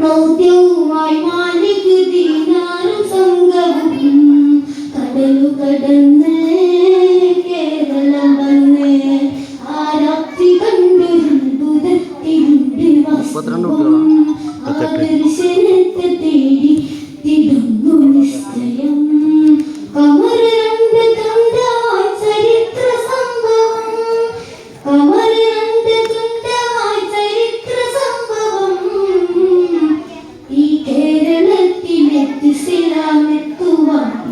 ദൗത്യവുമായി മാലിക് സംഘവും കടലു കടന്ന് സംഭവം. കുട്ടികളാണ്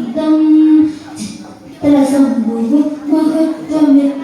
ഇതം. സംഭവം മഹത്വമെത്ര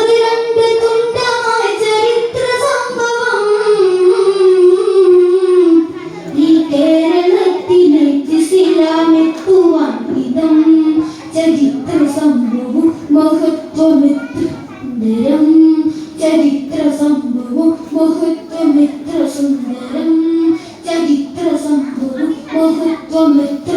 ചരിത്ര സംഭവം മഹത്വമിത്രസുന്ദരം. ചരിത്ര സംഭവം മഹത്വമിത്രസുന്ദരം. ചരിത്ര സംഭവം മഹത്വമിത്ര